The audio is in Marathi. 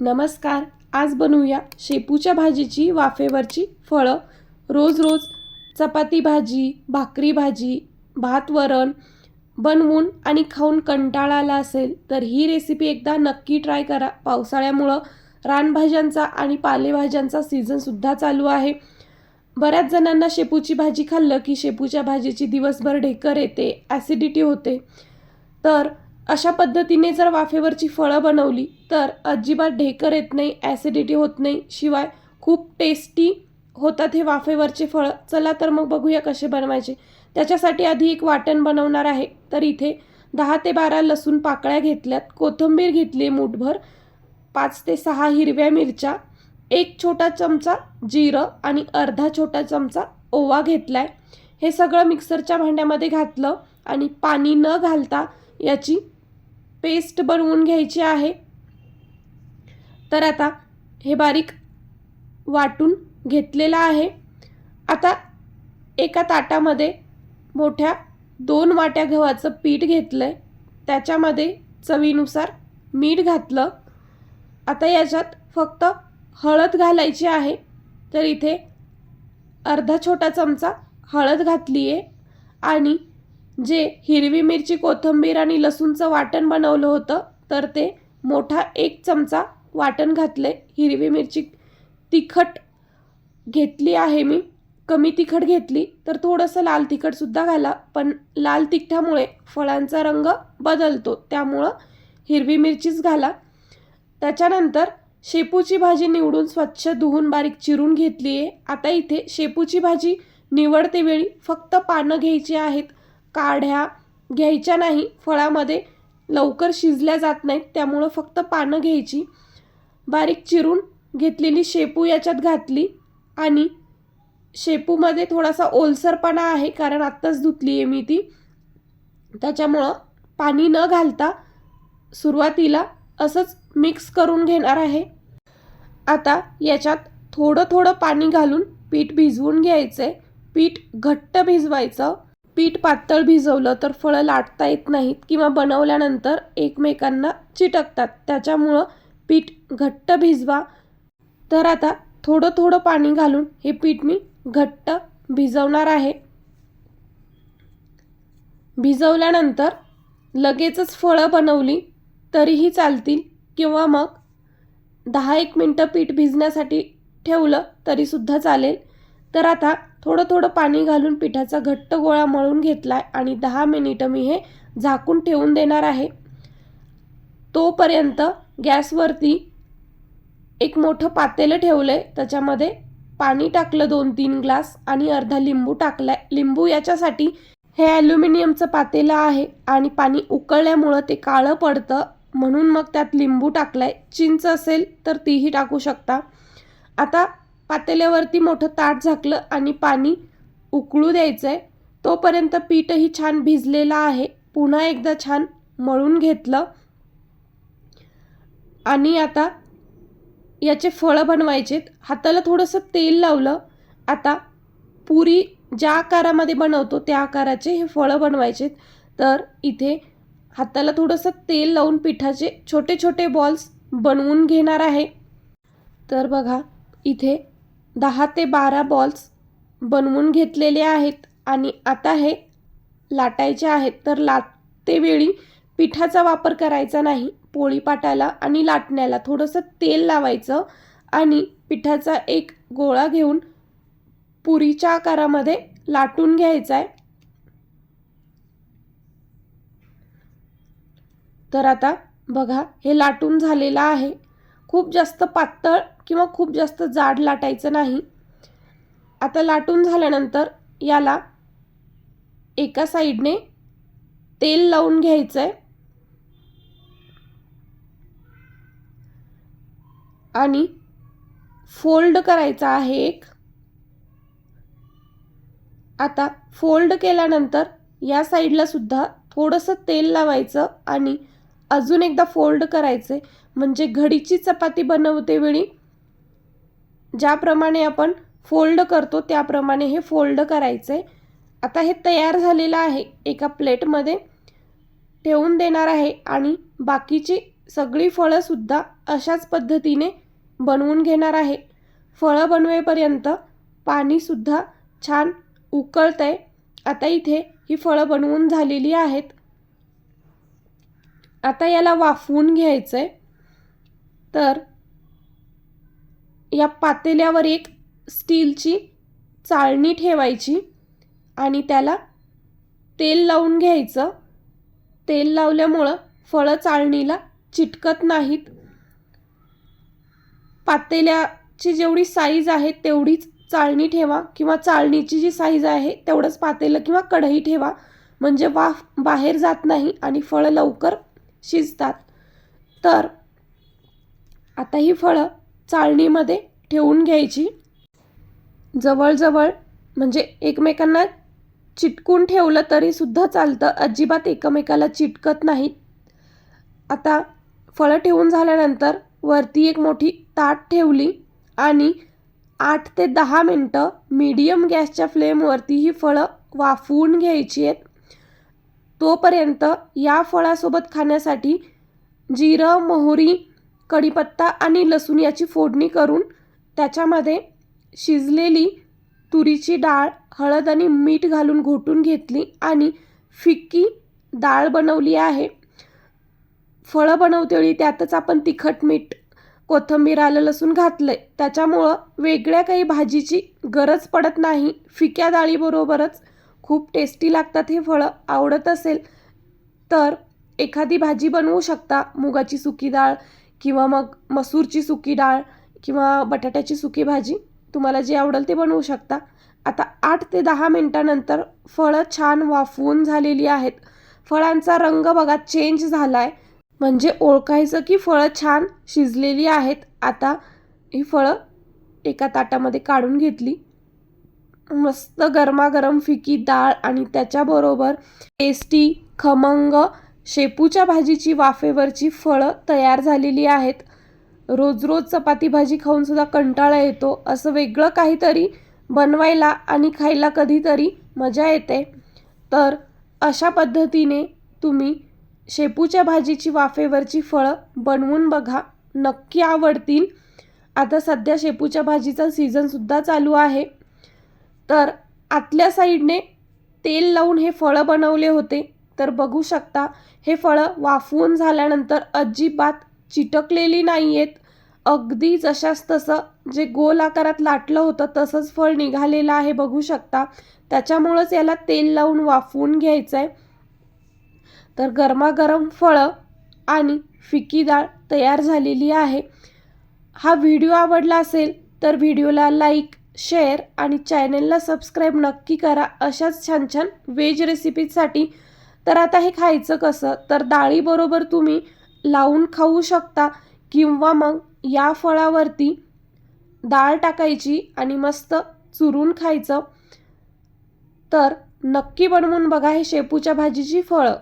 नमस्कार आज बनवूया शेपूच्या भाजीची वाफेवरची फळं. रोज रोज चपाती भाजी भाकरी भाजी भात वरण बनवून आणि खाऊन कंटाळा आला असेल तर ही रेसिपी एकदा नक्की ट्राय करा. पावसाळ्यामुळं रानभाज्यांचा आणि पालेभाज्यांचा सीझनसुद्धा चालू आहे. बऱ्याच जणांना शेपूची भाजी खाल्लं की शेपूच्या भाजीची दिवसभर ढेकर येते ॲसिडिटी होते. तर अशा पद्धतीने जर वाफेवरची फळं बनवली तर अजिबात ढेकर येत नाही ॲसिडिटी होत नाही. शिवाय खूप टेस्टी होतात हे वाफेवरचे फळं. चला तर मग बघूया कसे बनवायचे. त्याच्यासाठी आधी एक वाटण बनवणार आहे. तर इथे दहा ते बारा लसूण पाकळ्या घेतल्यात. कोथिंबीर घेतली आहे मूठभर. पाच ते सहा हिरव्या मिरच्या. एक छोटा चमचा जिरं आणि अर्धा छोटा चमचा ओवा घेतलाय. हे सगळं मिक्सरच्या भांड्यामध्ये घातलं आणि पाणी न घालता याची पेस्ट बनवून घ्यायची आहे. तर आता हे बारीक वाटून घेतलेलं आहे. आता एका ताटामध्ये मोठ्या दोन वाट्या गव्हाचं पीठ घेतलं आहे त्याच्यामध्ये चवीनुसार मीठ घातलं. आता याच्यात फक्त हळद घालायची आहे. तर इथे अर्धा छोटा चमचा हळद घातली आहे आणि जे हिरवी मिरची कोथिंबीर आणि लसूणचं वाटण बनवलं होतं तर ते मोठा एक चमचा वाटण घातले. हिरवी मिरची तिखट घेतली आहे मी. कमी तिखट घेतली तर थोडंसं लाल तिखटसुद्धा घाला. पण लाल तिखटामुळे फळांचा रंग बदलतो त्यामुळं हिरवी मिरचीच घाला. त्याच्यानंतर शेपूची भाजी निवडून स्वच्छ धुवून बारीक चिरून घेतली आहे आता इथे शेपूची भाजी निवडतेवेळी फक्त पानं घ्यायची आहेत. काढ्या घ्यायच्या नाही. फळामध्ये लवकर शिजल्या जात नाहीत त्यामुळं फक्त पानं घ्यायची. बारीक चिरून घेतलेली शेपू याच्यात घातली आणि शेपूमध्ये थोडासा ओलसरपणा आहे कारण आत्ताच धुतली आहे मी ती. त्याच्यामुळं पाणी न घालता सुरुवातीला असंच मिक्स करून घेणार आहे. आता याच्यात थोडं थोडं पाणी घालून पीठ भिजवून घ्यायचं आहे पीठ घट्ट भिजवायचं. पीठ पातळ भिजवलं तर फळं लाटता येत नाहीत किंवा बनवल्यानंतर एकमेकांना चिटकतात. त्याच्यामुळं पीठ घट्ट भिजवा. तर आता थोडं थोडं पाणी घालून हे पीठ मी घट्ट भिजवणार आहे. भिजवल्यानंतर लगेचच फळं बनवली तरीही चालतील किंवा मग दहा एक मिनटं पीठ भिजण्यासाठी ठेवलं तरीसुद्धा चालेल. तर आता थोडं थोडं पाणी घालून पिठाचा घट्ट गोळा मळून घेतला आहे आणि दहा मिनिटं मी हे झाकून ठेवून देणार आहे. तोपर्यंत गॅसवरती एक मोठं पातेलं ठेवलं आहे त्याच्यामध्ये पाणी टाकलं दोन तीन ग्लास आणि अर्धा लिंबू टाकलाय. लिंबू याच्यासाठी हे ॲल्युमिनियमचं पातेलं आहे आणि पाणी उकळल्यामुळं ते काळं पडतं. म्हणून मग त्यात लिंबू टाकलाय. चिंच असेल तर तीही टाकू शकता. आता पातेल्यावरती मोठं ताट झाकलं आणि पाणी उकळू द्यायचं आहे तोपर्यंत पीठही छान भिजलेलं आहे. पुन्हा एकदा छान मळून घेतलं. आणि आता याचे फळं बनवायचेत. हाताला थोडंसं तेल लावलं. आता पुरी ज्या आकारामध्ये बनवतो त्या आकाराचे हे फळं बनवायचेत. तर इथे हाताला थोडंसं तेल लावून पिठाचे छोटे छोटे बॉल्स बनवून घेणार आहे. तर बघा इथे दहा ते बारा बॉल्स बनवून घेतलेले आहेत आणि आता हे लाटायचे आहेत. तर लाटतेवेळी पिठाचा वापर करायचा नाही पोळीपाटाला आणि लाटण्याला. थोडंसं तेल लावायचं आणि पिठाचा एक गोळा घेऊन पुरीच्या आकारामध्ये लाटून घ्यायचा आहे. तर आता बघा हे लाटून झालेलं आहे. खूप जास्त पातळ किंवा खूप जास्त जाड लाटायचं नाही. आता लाटून झाल्यानंतर याला एका साईडने तेल लावून घ्यायचं आहे आणि फोल्ड करायचा आहे एक. आता फोल्ड केल्यानंतर या साईडला सुद्धा थोडंसं तेल लावायचं आणि अजून एकदा फोल्ड करायचे. म्हणजे घडीची चपाती बनवते वेळी ज्याप्रमाणे आपण फोल्ड करतो त्याप्रमाणे हे फोल्ड करायचे. आता हे तयार झालेलं आहे एका प्लेटमध्ये. ठेवून देणार आहे आणि बाकीची सगळी फळंसुद्धा अशाच पद्धतीने बनवून घेणार आहे. फळं बनवेपर्यंत पाणीसुद्धा छान उकळतं आहे आता इथे ही फळं बनवून झालेली आहेत. आता याला वाफवून घ्यायचं आहे तर या पातेल्यावर एक स्टीलची चाळणी ठेवायची आणि त्याला तेल लावून घ्यायचं. तेल लावल्यामुळं फळं चाळणीला चिटकत नाहीत. पातेल्याची जेवढी साईज आहे तेवढीच चाळणी ठेवा किंवा चाळणीची जी साईज आहे तेवढंच पातेलं किंवा कढई ठेवा. म्हणजे वाफ बाहेर जात नाही आणि फळं लवकर शिजतात. तर आता ही फळं चाळणीमध्ये ठेवून घ्यायची. जवळजवळ म्हणजे एकमेकांना चिटकून ठेवलं तरीसुद्धा चालतं. अजिबात एकमेकाला चिटकत नाहीत. आता फळं ठेवून झाल्यानंतर वरती एक मोठी ताट ठेवली आणि आठ ते दहा मिनटं मीडियम गॅसच्या फ्लेमवरती ही फळं वाफवून घ्यायची आहेत. तोपर्यंत या फळासोबत खाण्यासाठी जिरं मोहरी कढीपत्ता आणि लसूण याची फोडणी करून त्याच्यामध्ये शिजलेली तुरीची डाळ हळद आणि मीठ घालून घोटून घेतली आणि फिक्की डाळ बनवली आहे. फळं बनवतेवेळी त्यातच आपण तिखट मीठ कोथंबीर आलं लसूण घातलं आहे त्याच्यामुळं वेगळ्या काही भाजीची गरज पडत नाही. फिक्या डाळीबरोबरच खूप टेस्टी लागतात हे फळं. आवडत असेल तर एखादी भाजी बनवू शकता. मुगाची सुकी डाळ किंवा मग मसूरची सुकी डाळ किंवा बटाट्याची सुकी भाजी. तुम्हाला जे आवडेल ते बनवू शकता. आता आठ ते दहा मिनटानंतर फळं छान वाफवून झालेली आहेत. फळांचा रंग बघा चेंज झाला आहे म्हणजे ओळखायचं की फळं छान शिजलेली आहेत. आता ही फळं एका ताटामध्ये काढून घेतली. मस्त गरमागरम फिकी डाळ आणि त्याच्याबरोबर टेस्टी खमंग शेपूच्या भाजीची वाफेवरची फळं तयार झालेली आहेत. रोज रोज चपाती भाजी खाऊनसुद्धा कंटाळा येतो. असं वेगळं काहीतरी बनवायला आणि खायला कधीतरी मजा येते. तर अशा पद्धतीने तुम्ही शेपूच्या भाजीची वाफेवरची फळं बनवून बघा. नक्की आवडतील. आता सध्या शेपूच्या भाजीचा सीझनसुद्धा चालू आहे. तर आतल्या साईडने तेल लावून हे फळं बनवले होते. तर बघू शकता हे फळं वाफवून झाल्यानंतर अजिबात चिटकलेली नाही आहेत अगदी जशास तसं जे गोल आकारात लाटलं होतं तसंच फळ निघालेलं आहे बघू शकता. त्याच्यामुळंच याला तेल लावून वाफवून घ्यायचं आहे तर गरमागरम फळं आणि फिकी डाळ तयार झालेली आहे. हा व्हिडिओ आवडला असेल तर व्हिडिओला लाईक शेअर आणि चॅनेलला सबस्क्राईब नक्की करा. अशाच छान छान व्हेज रेसिपीजसाठी तर आता हे खायचं कसं? तर डाळीबरोबर तुम्ही लावून खाऊ शकता किंवा मग या फळावरती डाळ टाकायची आणि मस्त चुरून खायचं. तर नक्की बनवून बघा हे शेपूच्या भाजीची फळं.